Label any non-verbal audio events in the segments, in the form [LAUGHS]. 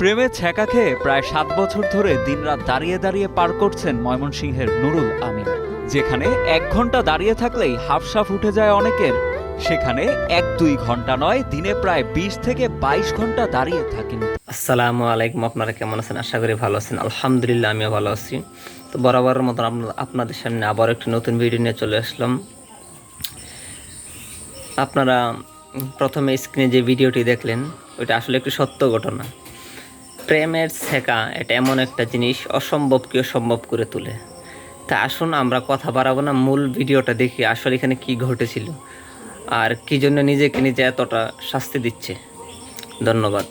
প্রেমে ছ্যাঁকা খেয়ে প্রায় সাত বছর ধরে দিনরাত দাঁড়িয়ে দাঁড়িয়ে পার করছেন ময়মনসিংহের নুরুল আমিন। যেখানে এক ঘণ্টা দাঁড়িয়ে থাকলেই হাফসাফ উঠে যায় অনেকের। সেখানে এক দুই ঘণ্টা নয়, দিনে প্রায় বিশ থেকে বাইশ ঘণ্টা দাঁড়িয়ে থাকেন। আসসালামু আলাইকুম, আপনারা কেমন আছেন? আশা করি ভালো আছেন। আলহামদুলিল্লাহ, আমিও ভালো আছি। তো বরাবরের মতন আপনাদের সামনে আবার একটি নতুন ভিডিও নিয়ে চলে আসলাম। আপনারা প্রথমে স্ক্রিনে যে ভিডিওটি দেখলেন, ওইটা আসলে একটি সত্য ঘটনা। প্রেমের ছেঁকা এটা এমন একটা জিনিস অসম্ভবকেও সম্ভব করে তোলে। তা আসুন আমরা কথা বাড়াবো না মূল ভিডিওটা দেখি আসলে এখানে কি ঘটেছিল আর কি জন্য নিজেকে নিজে এতটা শাস্তি দিচ্ছে। ধন্যবাদ।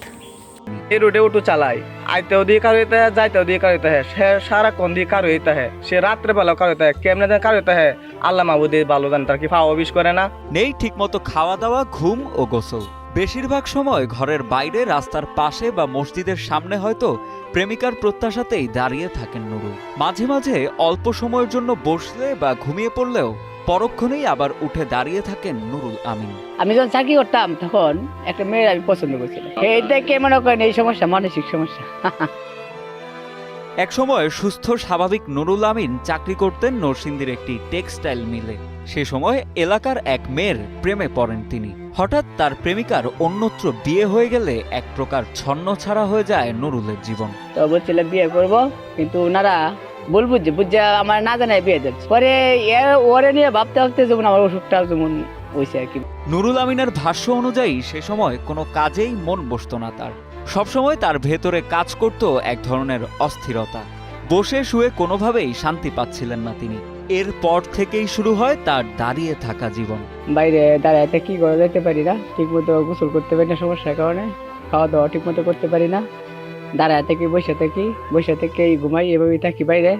এই রোডে অটো চালায় আইতেও দিয়ে কারও হইতে হয় যাইতেও দিয়ে কারও হইতে হয়। সে সারাক্ষণ দিয়ে কারও হইতে হয় সে রাত্রে বেলাও কারও হইতে হয় কেমনে যেন কারও হইতে হয়। আল্লাহ মাহবুদের ভালো জান তার কি ফাওয়া বিষ করে না? নেই ঠিকমতো খাওয়া দাওয়া ঘুম ও গোসল। বেশিরভাগ সময় ঘরের বাইরে রাস্তার পাশে বা মসজিদের সামনে হয়তো প্রেমিকার প্রত্যাশাতেই দাঁড়িয়ে থাকেন নুরু। মাঝে মাঝে অল্প সময়ের জন্য বসলে বা ঘুমিয়ে পড়লেও পরক্ষণেই আবার উঠে দাঁড়িয়ে থাকেন নুরুল আমিন। আমি যখন চাকরি করতাম তখন একটা মেয়ের আমি পছন্দ করছিলাম। এই দেখে মনে করেন এই সমস্যা মানসিক সমস্যা। [LAUGHS] একসময় সুস্থ স্বাভাবিক নুরুল আমিন চাকরি করতেন নরসিংদীর একটি টেক্সটাইল মিলে। সে সময় এলাকার এক মেয়ের প্রেমে পড়েন তিনি। হঠাৎ তার প্রেমিকার অন্যত্র বিয়ে হয়ে গেলে এক প্রকার ছন্ন ছাড়া হয়ে যায় নুরুলের জীবন। তো বলছিলাম বিয়ে করব? কিন্তু ওনারা বলব যে বুঝছে আমার না জানায় বিয়ে দিচ্ছে। পরে ওরে নিয়ে ভাবতে ভাবতে যেমন আমার অসুখটা যেমন হয়েছে আর কি। নুরুল আমিনের ভাষ্য অনুযায়ী সে সময় কোনো কাজেই মন বসতো না তার। সবসময় তার ভেতরে কাজ করত এক ধরনের অস্থিরতা। বসে শুয়ে কোনোভাবেই শান্তি পাচ্ছিলেন না তিনি। এরপর থেকেই শুরু হয় তার দাঁড়িয়ে থাকা জীবন। বাইরে দাঁড়াতে কি করে যেতে পারি না? ঠিক মতো গোসল করতে পারি না সমস্যার কারণে। খাওয়া দাওয়া ঠিক মতো করতে পারি না। দাঁড়ায় থাকি বসে থাকি? বসে থেকেই ঘুমাই এভাবেই থাকি বাইরে।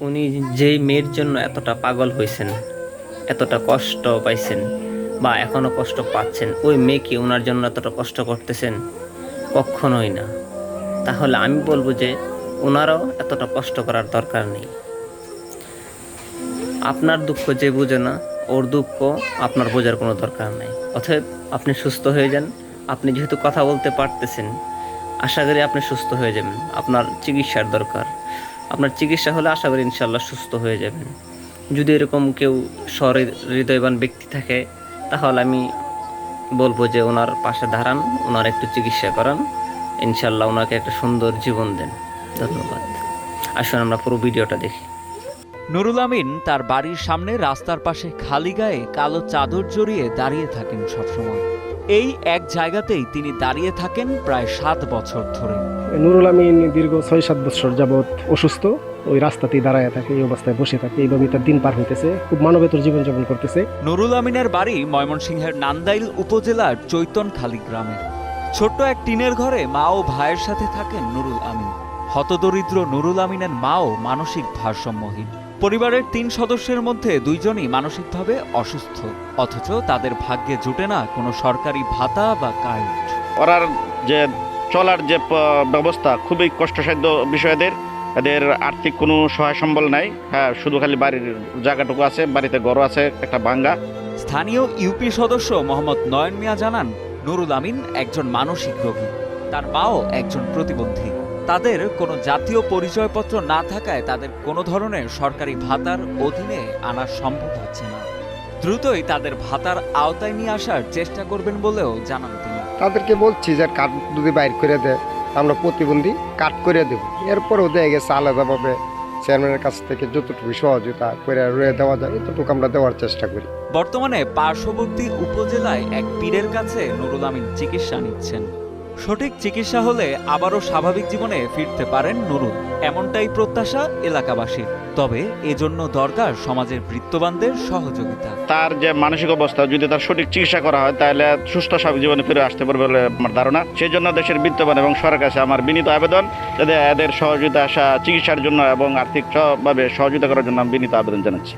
উনি যেই মেয়ের জন্য এতটা পাগল হয়েছেন এতটা কষ্ট পাইছেন বা এখনও কষ্ট পাচ্ছেন ওই মেয়েকে ওনার জন্য এতটা কষ্ট করতেছেন? কখনোই না। তাহলে আমি বলব যে ওনারাও এতটা কষ্ট করার দরকার নেই। আপনার দুঃখ যে বুঝে না, ওর দুঃখ আপনার বোঝার কোনো দরকার নেই। অতএব আপনি সুস্থ হয়ে যান। আপনি যেহেতু কথা বলতে পারতেছেন, আশা করি আপনি সুস্থ হয়ে যাবেন। আপনার চিকিৎসার দরকার। আপনার চিকিৎসা হলে আশা করি ইনশাল্লাহ সুস্থ হয়ে যাবেন। যদি এরকম কেউ হৃদয়বান ব্যক্তি থাকে, তাহলে আমি বলব যে ওনার পাশে দাঁড়ান ওনার একটু চিকিৎসা করান। ইনশাল্লাহ ওনাকে একটা সুন্দর জীবন দেন। ধন্যবাদ। আসুন আমরা পুরো ভিডিওটা দেখি। নুরুল আমিন তার বাড়ির সামনে রাস্তার পাশে খালি গায়ে কালো চাদর জড়িয়ে দাঁড়িয়ে থাকেন সবসময়। এই এক জায়গাতেই তিনি দাঁড়িয়ে থাকেন প্রায় সাত বছর ধরে। নুরুল আমিন দীর্ঘ ছয় সাত বছর যাবৎ অসুস্থ। ওই রাস্তাতেই দাঁড়ায় থাকে এই অবস্থায় বসে থাকে এইভাবেই তার দিন পার হইতেছে খুব মানবেতর জীবনযাপন করতেছে। নুরুল আমিনের বাড়ি ময়মনসিংহের নান্দাইল উপজেলার চৈতনখালী গ্রামে। ছোট্ট এক টিনের ঘরে মা ও ভাইয়ের সাথে থাকেন নুরুল আমিন। হতদরিদ্র নুরুল আমিনের মাও মানসিক ভারসাম্যহীন। পরিবারের তিন সদস্যের মধ্যে দুইজনই মানসিকভাবে অসুস্থ অথচ তাদের ভাগ্যে জুটে না কোনো সরকারি ভাতা বা কার্ড। ওরার যে চলার যে ব্যবস্থা খুবই কষ্টসাধ্য বিষয়দের এদের আর্থিক কোনো সহায় সম্বল নাই। হ্যাঁ শুধু খালি বাড়ির জায়গাটুকু আছে বাড়িতে গড় আছে একটা ভাঙ্গা স্থানীয় ইউপি সদস্য মোহাম্মদ নয়ন মিয়া জানান নুরুল আমিন একজন মানসিক রোগী। তার মাও একজন প্রতিবন্ধী। তাদের কোনো জাতীয় পরিচয়পত্র না থাকায় তাদের কোনো ধরনের সরকারি ভাতার অধীনে আনা সম্ভব হচ্ছে না। দ্রুতই তাদের ভাতার আওতায় নিয়ে আসার চেষ্টা করবেন বলেও জানান তিনি। তাদেরকে বলছি যে কাঠ যদি বাইর করে দেয় আমরা প্রতিবন্ধী কাট করে দেব। এরপরেও দেখা গেছে আলাদাভাবে চেয়ারম্যানের কাছ থেকে যতটুকু সহযোগিতা করে রয়ে দেওয়া যায়, এতটুকু আমরা দেওয়ার চেষ্টা করি। বর্তমানে পার্শ্ববর্তী উপজেলায় এক পীরের কাছে নুরুল আমিন চিকিৎসা নিচ্ছেন। সঠিক চিকিৎসা হলে আবারও স্বাভাবিক জীবনে ফিরতে পারেন নুরুল। এমনটাই প্রত্যাশা এলাকাবাসীর তবে এজন্য দরকার সমাজের বৃত্তবানদের সহযোগিতা। তার যে মানসিক অবস্থা, যদি তার সঠিক চিকিৎসা করা হয়, তাহলে সুস্থ স্বাভাবিক জীবনে ফিরে আসতে পারবে বলে আমার ধারণা। সেই জন্য দেশের বৃত্তবান এবং সরকার কাছে আমার বিনীত আবেদন, যাতে এদের সহযোগিতা আসা চিকিৎসার জন্য এবং আর্থিকভাবে সহযোগিতা করার জন্য আমি বিনীত আবেদন জানাচ্ছি।